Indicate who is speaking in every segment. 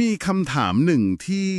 Speaker 1: มีคำถามหนึ่งที่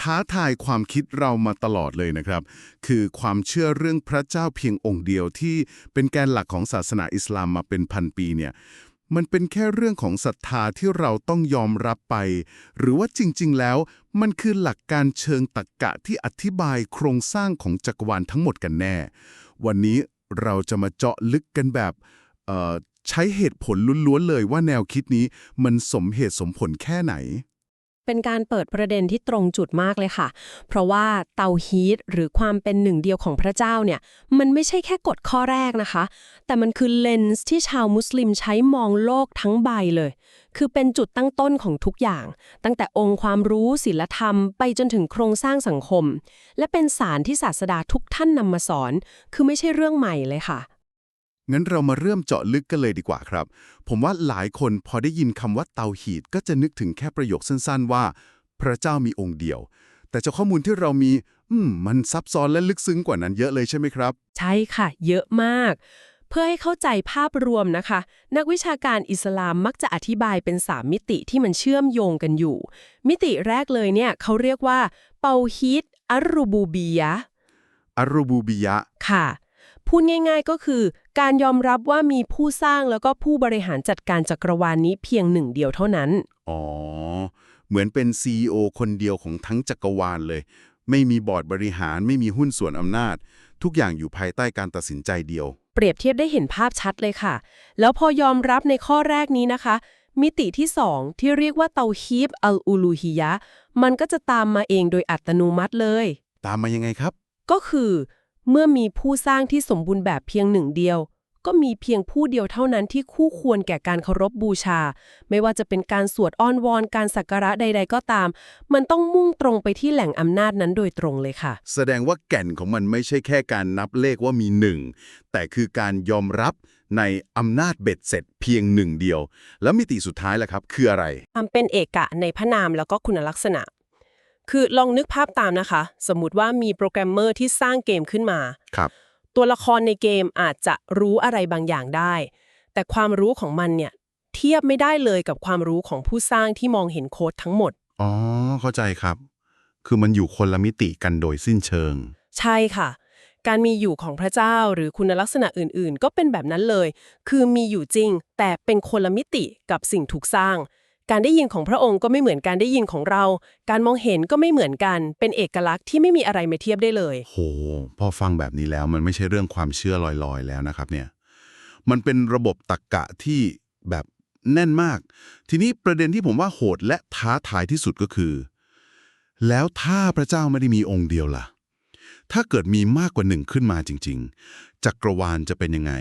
Speaker 1: ท้าทายความคิดเรามาตลอดเลยนะครับ คือความเชื่อเรื่องพระเจ้าเพียงองค์เดียวที่เป็นแกนหลักของศาสนาอิสลามมาเป็นพันปีเนี่ยมันเป็นแค่เรื่องของศรัทธาที่เราต้องยอมรับไป หรือว่าจริง ๆ แล้ว มันคือหลักการเชิงตรรกะที่อธิบายโครงสร้างของจักรวาลทั้งหมดกันแน่ วันนี้เราจะมาเจาะลึกกันแบบ ใช้เหตุผลล้วนๆเลยว่าแนวคิดนี้มันสมเหตุสมผลแค่ไหน
Speaker 2: เป็นการเปิดประเด็นที่ตรงจุดมากเลยค่ะ เพราะว่าเตาฮีตหรือความเป็นหนึ่งเดียวของพระเจ้าเนี่ยมันไม่ใช่แค่กฎข้อแรกนะคะ แต่มันคือเลนส์ที่ชาวมุสลิมใช้มองโลกทั้งใบเลย คือเป็นจุดตั้งต้นของทุกอย่าง ตั้งแต่องค์ความรู้ศีลธรรมไปจนถึงโครงสร้างสังคม และเป็นสารที่ศาสดาทุกท่านนำมาสอน คือไม่ใช่เรื่องใหม่เลยค่ะ
Speaker 1: งั้นเรามาเริ่มเจาะลึกกันเลยดีกว่าครับ ผมว่าหลายคนพอได้ยินคำว่าเตาหีดก็จะนึกถึงแค่ประโยคสั้นๆ ว่า พระเจ้ามีองค์เดียว แต่จากข้อมูลที่เรามี อืม มันซับซ้อนและลึกซึ้งกว่านั้นเยอะเลยใช่ไหมครับ
Speaker 2: ใช่ค่ะ เยอะมาก เพื่อให้เข้าใจภาพรวมนะคะ นักวิชาการอิสลามมักจะอธิบายเป็น 3 มิติที่มันเชื่อมโยงกันอยู่ มิติแรกเลยเนี่ยเขาเรียกว่าเปาฮิดอัรรูบูบียะห์
Speaker 1: อารูบูบิยะ
Speaker 2: ค่ะ พูดง่ายๆก็คือ การยอมรับว่ามีผู้สร้างแล้วก็ผู้บริหารจัดการจักรวาลนี้เพียงหนึ่งเดียวเท่านั้น
Speaker 1: อ๋อ เหมือนเป็น CEO คนเดียวของทั้งจักรวาลเลย ไม่มีบอร์ดบริหารไม่มีหุ้นส่วนอำนาจ ทุกอย่างอยู่ภายใต้การตัดสินใจเดียว
Speaker 2: เปรียบเทียบได้เห็นภาพชัดเลยค่ะ แล้วพอยอมรับในข้อแรกนี้นะคะ มิติที่2ที่เรียกว่าเตาฮีบอัลอูลูฮิยะห์มันก็จะตามมาเองโดยอัตโนมัติเลย
Speaker 1: ตามมายังไงครับ
Speaker 2: ก็คือ เมื่อมีผู้สร้างที่สมบูรณ์แบบเพียงหนึ่งเดียว ก็มีเพียงผู้เดียวเท่านั้นที่คู่ควรแก่การเคารพบูชา ไม่ว่าจะเป็นการสวดอ้อนวอนการสักการะใด ๆ ก็ตาม มันต้องมุ่งตรงไปที่แหล่งอำนาจนั้นโดยตรงเลยค่ะ
Speaker 1: แสดงว่าแก่นของมันไม่ใช่แค่การนับเลขว่ามีหนึ่งแต่คือการยอมรับในอำนาจเบ็ดเสร็จเพียงหนึ่งเดียว แล้วมิติสุดท้ายล่ะครับ คืออะไร
Speaker 2: ความเป็นเอกะในพระนามแล้วก็คุณลักษณะ คือลองนึกภาพตามนะคะ สมมุติว่ามีโปรแกรมเมอร์ที่สร้างเกมขึ้นมา
Speaker 1: ครับ
Speaker 2: ตัวละครในเกมอาจจะรู้อะไรบางอย่างได้ แต่ความรู้ของมันเนี่ยเทียบไม่ได้เลยกับความรู้ของผู้สร้างที่มองเห็นโค้ดทั้งหมด
Speaker 1: อ๋อ เข้าใจครับ คือมันอยู่คนละมิติกันโดยสิ้นเชิง
Speaker 2: ใช่ค่ะ การมีอยู่ของพระเจ้าหรือคุณลักษณะอื่น ๆ ก็เป็นแบบนั้นเลย คือมีอยู่จริง แต่เป็นคนละมิติกับสิ่งถูกสร้าง การได้ยินของพระองค์ก็ไม่เหมือนการได้ยินของเรา การมองเห็นก็ไม่เหมือนกัน เป็นเอกลักษณ์ที่ไม่มีอะไรมาเทียบได้เลย
Speaker 1: โห พอฟังแบบนี้แล้วมันไม่ใช่เรื่องความเชื่อลอยๆ แล้วนะครับเนี่ย มันเป็นระบบตรกกะที่แบบแน่นมาก ทีนี้ประเด็นที่ผมว่าโหดและท้าทายที่สุดก็คือ แล้วถ้าพระเจ้าไม่ได้มีองค์เดียวล่ะ ถ้าเกิดมีมากกว่าหนึ่งขึ้นมาจริง ๆ จักรวาลจะเป็นยังไง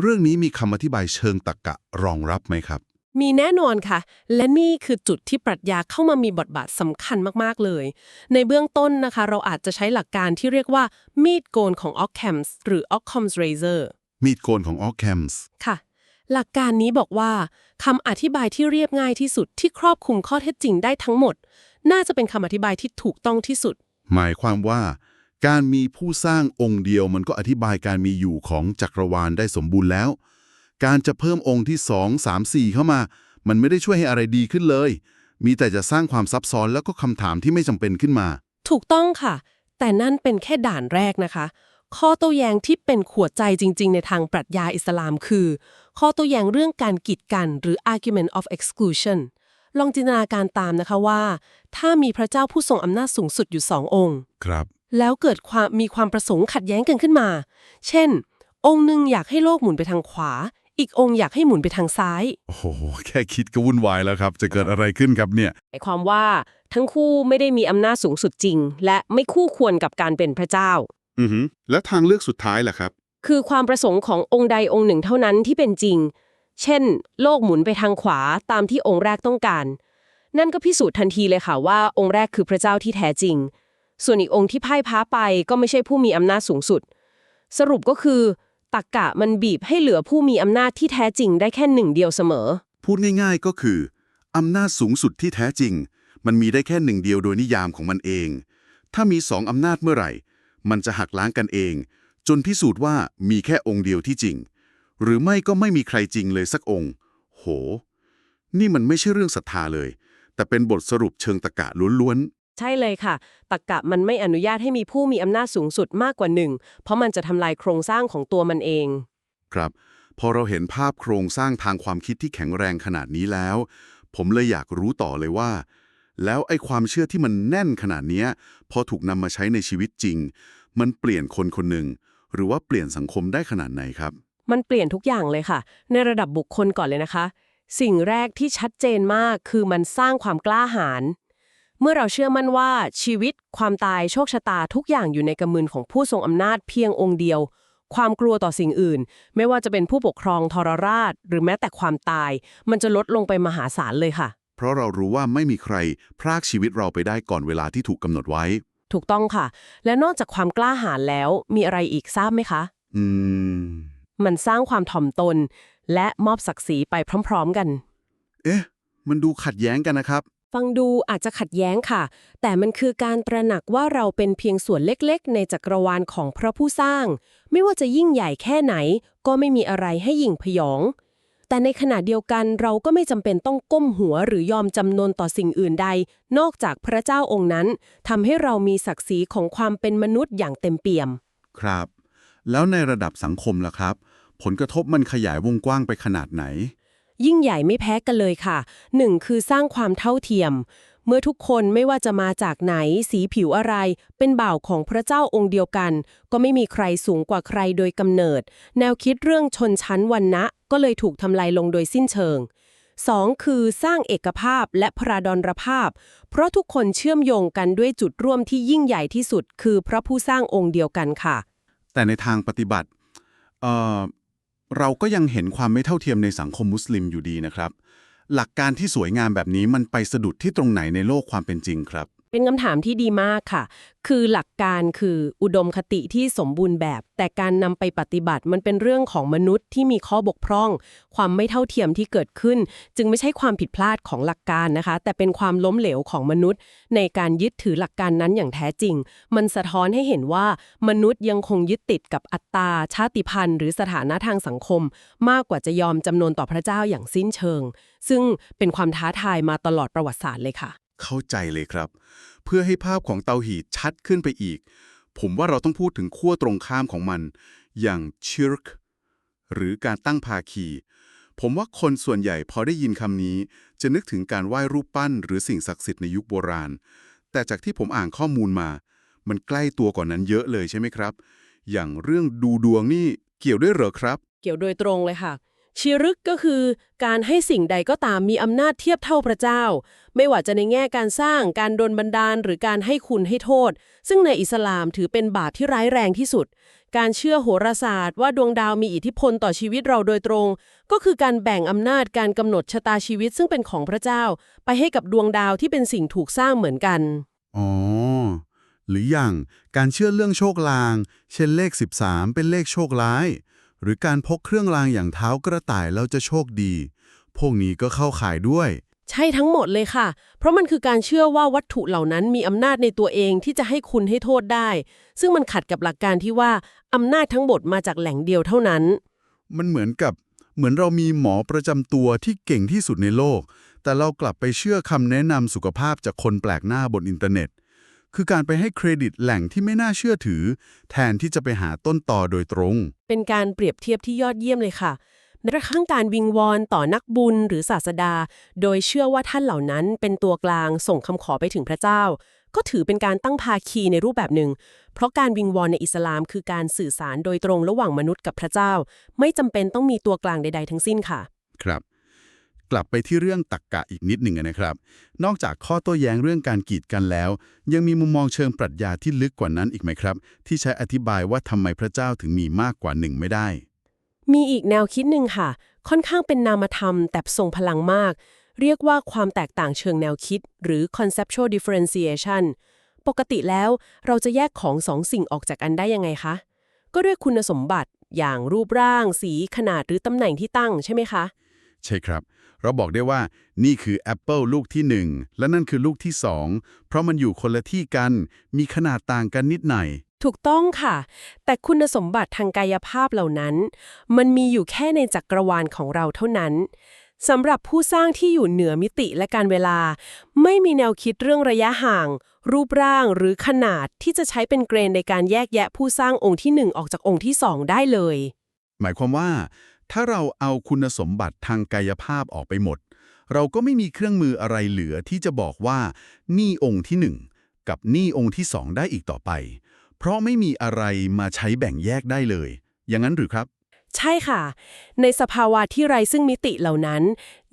Speaker 1: เรื่องนี้มีคำอธิบายเชิงตรรกะรองรับไหมครับ
Speaker 2: มีแน่นอนค่ะ และนี่คือจุดที่ปรัชญาเข้ามามีบทบาทสำคัญมาก ๆ เลย ในเบื้องต้นนะคะ เราอาจจะใช้หลักการที่เรียกว่า มีดโกนของ Occam's หรือ Occam's razor
Speaker 1: มีดโกนของออคแคมส์
Speaker 2: ค่ะ หลักการนี้บอกว่าคำอธิบายที่เรียบง่ายที่สุดที่ครอบคลุมข้อเท็จจริงได้ทั้งหมด น่าจะเป็นคำอธิบายที่ถูกต้องที่สุด
Speaker 1: หมายความว่า การมีผู้สร้างองค์เดียวมันก็อธิบายการมีอยู่ของจักรวาลได้สมบูรณ์แล้ว การจะเพิ่มองค์ที่ 2 3 4 เข้ามา มันไม่ได้ช่วยให้อะไรดีขึ้นเลย มีแต่จะสร้างความซับซ้อนแล้วก็คำถามที่ไม่จำเป็นขึ้นมา
Speaker 2: ถูกต้องค่ะ แต่นั่นเป็นแค่ด่านแรกนะคะ ข้อโต้แย้งที่เป็นขวดใจจริง ๆ ในทางปรัชญาอิสลามคือ ข้อโต้แย้งเรื่องการกีดกันหรือ argument of exclusion ลองจินตนาการตามนะคะว่า ถ้ามีพระเจ้าผู้ทรงอำนาจสูงสุดอยู่สององค์
Speaker 1: ครับ
Speaker 2: แล้วเกิดความมีความประสงค์ขัดแย้งกันขึ้นมา เช่น องค์หนึ่งอยากให้โลกหมุนไปทางขวา อีกองค์อยากให้หมุนไปทางซ้าย
Speaker 1: โอ้โห แค่คิดก็วุ่นวายแล้วครับ จะเกิดอะไรขึ้นครับเนี่ย
Speaker 2: หมายความว่าทั้งคู่ไม่ได้มีอำนาจสูงสุดจริง และไม่คู่ควรกับการเป็นพระเจ้า
Speaker 1: อือฮึแล้วทางเลือกสุดท้ายล่ะครับ
Speaker 2: คือความประสงค์ขององค์ใดองค์หนึ่งเท่านั้นที่เป็นจริง เช่น โลกหมุนไปทางขวาตามที่องค์แรกต้องการ นั่นก็พิสูจน์ทันทีเลยค่ะว่าองค์แรกคือพระเจ้าที่แท้จริง ส่วนอีกองค์ที่พ่ายพ้าไปก็ไม่ใช่ผู้มีอำนาจสูงสุด สรุปก็คือ ตักกะมันบีบให้เหลือผู้มีอำนาจที่แท้จริงได้แค่หนึ่งเดียวเสมอ
Speaker 1: พูดง่ายๆก็คือ อำนาจสูงสุดที่แท้จริง มันมีได้แค่หนึ่งเดียวโดยนิยามของมันเอง ถ้ามีสองอำนาจเมื่อไหร่ มันจะหักล้างกันเอง จนพิสูจน์ว่ามีแค่องค์เดียวที่จริง หรือไม่ก็ไม่มีใครจริงเลยสักองค์ โห นี่มันไม่ใช่เรื่องศรัทธาเลยแแต่เป็นบทสรุปเชิงตะกะล้วน
Speaker 2: ใช่เลยค่ะตรกกะมันไม่อนุญาตให้มีผู้มีอำนาจสูงสุดมากกว่าหนึ่ง เพราะมันจะทำลายโครงสร้างของตัวมันเอง
Speaker 1: ๆครับ พอเราเห็นภาพโครงสร้างทางความคิดที่แข็งแรงขนาดนี้แล้ว ผมเลยอยากรู้ต่อเลยว่า แล้วไอ้ความเชื่อที่มันแน่นขนาดเนี้ย พอถูกนำมาใช้ในชีวิตจริง มันเปลี่ยนคนคนหนึ่งหรือว่าเปลี่ยนสังคมได้ขนาดไหนครับ
Speaker 2: มันเปลี่ยนทุกอย่างเลยค่ะ ในระดับบุคคลก่อนเลยนะคะ สิ่งแรกที่ชัดเจนมากคือมันสร้างความกล้าหาญ เมื่อเราเชื่อมั่นว่าชีวิต ความตายโชคชะตาทุกอย่างอยู่ในกำมือของผู้ทรงอำนาจเพียงองค์เดียว ความกลัวต่อสิ่งอื่น ไม่ว่าจะเป็นผู้ปกครองทรราช หรือแม้แต่ความตาย มันจะลดลงไปมหาศาลเลยค่ะ
Speaker 1: เพราะเรารู้ว่าไม่มีใคร พรากชีวิตเราไปได้ก่อนเวลาที่ถูกกำหนดไว้
Speaker 2: ถูกต้องค่ะ และนอกจากความกล้าหาญแล้ว มีอะไรอีกทราบไหมคะ
Speaker 1: อืม
Speaker 2: มันสร้างความถ่อมตน และมอบศักดิ์ศรีไปพร้อม ๆ กัน
Speaker 1: เอ๊ะ มันดูขัดแย้งกันนะครับ
Speaker 2: ฟังดูอาจจะขัดแย้งค่ะ แต่มันคือการตระหนักว่าเราเป็นเพียงส่วนเล็กๆ ในจักรวาลของพระผู้สร้าง ไม่ว่าจะยิ่งใหญ่แค่ไหน ก็ไม่มีอะไรให้หยิ่งพยอง แต่ในขณะเดียวกันเราก็ไม่จำเป็นต้องก้มหัวหรือยอมจำนนต่อสิ่งอื่นใด นอกจากพระเจ้าองค์นั้นทำให้เรามีศักดิ์ศรีของความเป็นมนุษย์อย่างเต็มเปี่ยม
Speaker 1: ครับ แล้วในระดับสังคมล่ะครับ ผลกระทบมันขยายวงกว้างไปขนาดไหน
Speaker 2: ยิ่งใหญ่ไม่แพ้กันเลยค่ะหนึ่งคือสร้างความเท่าเทียม เมื่อทุกคนไม่ว่าจะมาจากไหนสีผิวอะไร เป็นบ่าวของพระเจ้าองค์เดียวกัน ก็ไม่มีใครสูงกว่าใครโดยกำเนิด แนวคิดเรื่องชนชั้นวรรณะก็เลยถูกทำลายลงโดยสิ้นเชิง 2. คือสร้างเอกภาพและพราดอนรภาพ เพราะทุกคนเชื่อมโยงกันด้วยจุดร่วมที่ยิ่งใหญ่ที่สุด คือพระผู้สร้างองค์เดียวกันค่ะ
Speaker 1: แต่ในทางปฏิบัติ เราก็ยังเห็นความไม่เท่าเทียมในสังคมมุสลิมอยู่ดีนะครับ หลักการที่สวยงามแบบนี้มันไปสะดุดที่ตรงไหนในโลกความเป็นจริงครับ
Speaker 2: เป็นคำถามที่ดีมากค่ะ คือหลักการคืออุดมคติที่สมบูรณ์แบบ แต่การนำไปปฏิบัติมันเป็นเรื่องของมนุษย์ที่มีข้อบกพร่อง ความไม่เท่าเทียมที่เกิดขึ้น จึงไม่ใช่ความผิดพลาดของหลักการนะคะ แต่เป็นความล้มเหลวของมนุษย์ ในการยึดถือหลักการนั้นอย่างแท้จริง มันสะท้อนให้เห็นว่ามนุษย์ยังคงยึดติดกับอัตตา ชาติพันธุ์ หรือสถานะทางสังคม มากกว่าจะยอมจำนนต่อพระเจ้าอย่างสิ้นเชิง ซึ่งเป็นความท้าทายมาตลอดประวัติศาสตร์เลยค่ะ
Speaker 1: เข้าใจเลยครับ เพื่อให้ภาพของเตาหีดชัดขึ้นไปอีก ผมว่าเราต้องพูดถึงขั้วตรงข้ามของมัน อย่างชิรกหรือการตั้งภาคี ผมว่าคนส่วนใหญ่พอได้ยินคำนี้ จะนึกถึงการไหว้รูปปั้น หรือสิ่งศักดิ์สิทธิ์ในยุคโบราณ แต่จากที่ผมอ่านข้อมูลมา มันใกล้ตัวกว่านั้นเยอะเลยใช่ไหมครับ อย่างเรื่องดูดวงนี่เกี่ยวด้วยเหรอครับ
Speaker 2: เกี่ยวโดยตรงเลยค่ะ ชีรึกก็คือการให้สิ่งใดก็ตามมีอำนาจเทียบเท่าพระเจ้า ไม่ว่าจะในแง่การสร้างการดลบันดาลหรือการให้คุณให้โทษ ซึ่งในอิสลามถือเป็นบาปที่ร้ายแรงที่สุด การเชื่อโหราศาสตร์ว่าดวงดาวมีอิทธิพลต่อชีวิตเราโดยตรง ก็คือการแบ่งอำนาจการกำหนดชะตาชีวิตซึ่งเป็นของพระเจ้า ไปให้กับดวงดาวที่เป็นสิ่งถูกสร้างเหมือนกัน
Speaker 1: อ๋อหรืออย่างการเชื่อเรื่องโชคลาง เช่นเลข 13 เป็นเลขโชคร้าย หรือการพกเครื่องรางอย่างเท้ากระต่ายแล้วจะโชคดี พวกนี้ก็เข้าข่ายด้วย
Speaker 2: ใช่ทั้งหมดเลยค่ะ เพราะมันคือการเชื่อว่าวัตถุเหล่านั้นมีอำนาจในตัวเองที่จะให้คุณให้โทษได้ ซึ่งมันขัดกับหลักการที่ว่าอำนาจทั้งหมดมาจากแหล่งเดียวเท่านั้น
Speaker 1: มันเหมือนกับเหมือนเรามีหมอประจำตัวที่เก่งที่สุดในโลก แต่เรากลับไปเชื่อคำแนะนำสุขภาพจากคนแปลกหน้าบนอินเทอร์เน็ต คือการไปให้เครดิตแหล่งที่ไม่น่าเชื่อถือ แทนที่จะไปหาต้นตอโดยตรง
Speaker 2: เป็นการเปรียบเทียบที่ยอดเยี่ยมเลยค่ะแม้กระทั่งการวิงวอนต่อนักบุญหรือศาสดา โดยเชื่อว่าท่านเหล่านั้นเป็นตัวกลางส่งคำขอไปถึงพระเจ้า ก็ถือเป็นการตั้งภาคีในรูปแบบหนึ่ง เพราะการวิงวอนในอิสลามคือการสื่อสารโดยตรงระหว่างมนุษย์กับพระเจ้า ไม่จำเป็นต้องมีตัวกลางใด ๆ ทั้งสิ้นค่ะ
Speaker 1: ครับ กลับไปที่เรื่องตักกะอีกนิดหนึ่งนะครับ นอกจากข้อโต้แย้งเรื่องการกีดกันแล้ว ยังมีมุมมองเชิงปรัชญาที่ลึกกว่านั้นอีกไหมครับ ที่ใช้อธิบายว่าทำไมพระเจ้าถึงมีมากกว่าหนึ่งไม่ได้
Speaker 2: มีอีกแนวคิดหนึ่งค่ะ ค่อนข้างเป็นนามธรรม แต่ทรงพลังมาก เรียกว่าความแตกต่างเชิงแนวคิด หรือ conceptual differentiation ปกติแล้วเราจะแยกของสองสิ่งออกจากกันได้ยังไงคะ ก็ด้วยคุณสมบัติอย่างรูปร่าง สีขนาดหรือตำแหน่งที่ตั้งใช่ไหมคะ
Speaker 1: ใช่ครับ เราบอกได้ว่านี่คือแอปเปิลลูกที่ 1 และนั่นคือลูกที่ 2 เพราะมันอยู่คนละที่กัน มีขนาดต่างกันนิดหน่อย
Speaker 2: ถูกต้องค่ะ แต่คุณสมบัติทางกายภาพเหล่านั้น มันมีอยู่แค่ในจักรวาลของเราเท่านั้นสำหรับผู้สร้างที่อยู่เหนือมิติและการเวลา ไม่มีแนวคิดเรื่องระยะห่าง รูปร่างหรือขนาดที่จะใช้เป็นเกรนในการแยกแยะผู้สร้างองค์ที่หนึ่งออกจากองค์ที่สองได้เลย
Speaker 1: หมายความว่า ถ้าเราเอาคุณสมบัติทางกายภาพออกไปหมด เราก็ไม่มีเครื่องมืออะไรเหลือที่จะบอกว่านี่องค์ที่หนึ่งกับนี่องค์ที่สองได้อีกต่อไป เพราะไม่มีอะไรมาใช้แบ่งแยกได้เลย อย่างนั้นหรือครับ
Speaker 2: ใช่ค่ะ ในสภาวะที่ไร้ซึ่งมิติเหล่านั้น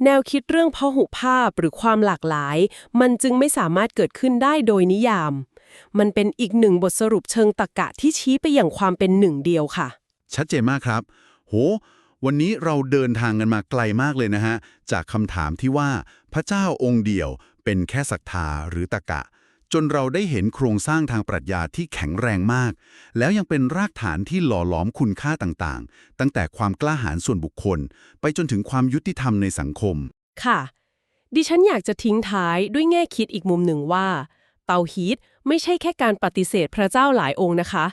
Speaker 2: แนวคิดเรื่องพหุภาพหรือความหลากหลาย มันจึงไม่สามารถเกิดขึ้นได้โดยนิยาม มันเป็นอีกหนึ่งบทสรุปเชิงตรรกะที่ชี้ไปอย่างความเป็นหนึ่งเดียวค่ะ
Speaker 1: ชัดเจนมากครับ โห วันนี้เราเดินทางกันมาไกลมากเลยนะฮะ จากคำถามที่ว่าพระเจ้าองค์เดียวเป็นแค่ศรัทธาหรือตะกะ จนเราได้เห็นโครงสร้างทางปรัชญาที่แข็งแรงมาก แล้วยังเป็นรากฐานที่หล่อหลอมคุณค่าต่างๆ ตั้งแต่ความกล้าหาญส่วนบุคคล ไปจนถึงความยุติธรรมในสังคม
Speaker 2: ค่ะ ดิฉันอยากจะทิ้งท้ายด้วยแง่คิดอีกมุมหนึ่งว่า เตาฮีตไม่ใช่แค่การปฏิเสธพระเจ้าหลายองค์นะคะ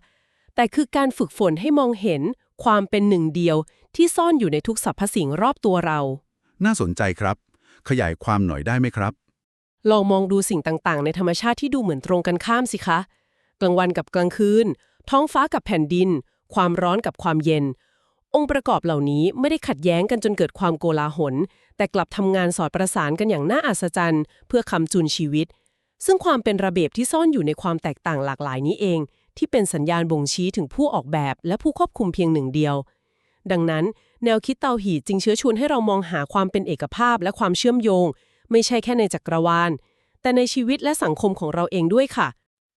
Speaker 2: แต่คือการฝึกฝนให้มองเห็นความเป็นหนึ่งเดียว ที่ซ่อนอยู่ในทุกสรรพสิ่งรอบตัวเรา
Speaker 1: น่าสนใจครับ ขยายความหน่อยได้ไหมครับ
Speaker 2: ลองมองดูสิ่งต่างๆ ในธรรมชาติที่ดูเหมือนตรงกันข้ามสิคะ กลางวันกับกลางคืน ท้องฟ้ากับแผ่นดิน ความร้อนกับความเย็น องค์ประกอบเหล่านี้ไม่ได้ขัดแย้งกันจนเกิดความโกลาหล แต่กลับทำงานสอดประสานกันอย่างน่าอัศจรรย์ เพื่อคำจุนชีวิต ซึ่งความเป็นระเบียบที่ซ่อนอยู่ในความแตกต่างหลากหลายนี้เอง ที่เป็นสัญญาณบ่งชี้ถึงผู้ออกแบบและผู้ควบคุมเพียงหนึ่งเดียว ดังนั้น แนวคิดเตาหีจึงเชื้อชวนให้เรามองหาความเป็นเอกภาพและความเชื่อมโยง ไม่ใช่แค่ในจักรวาล แต่ในชีวิตและสังคมของเราเองด้วยค่ะ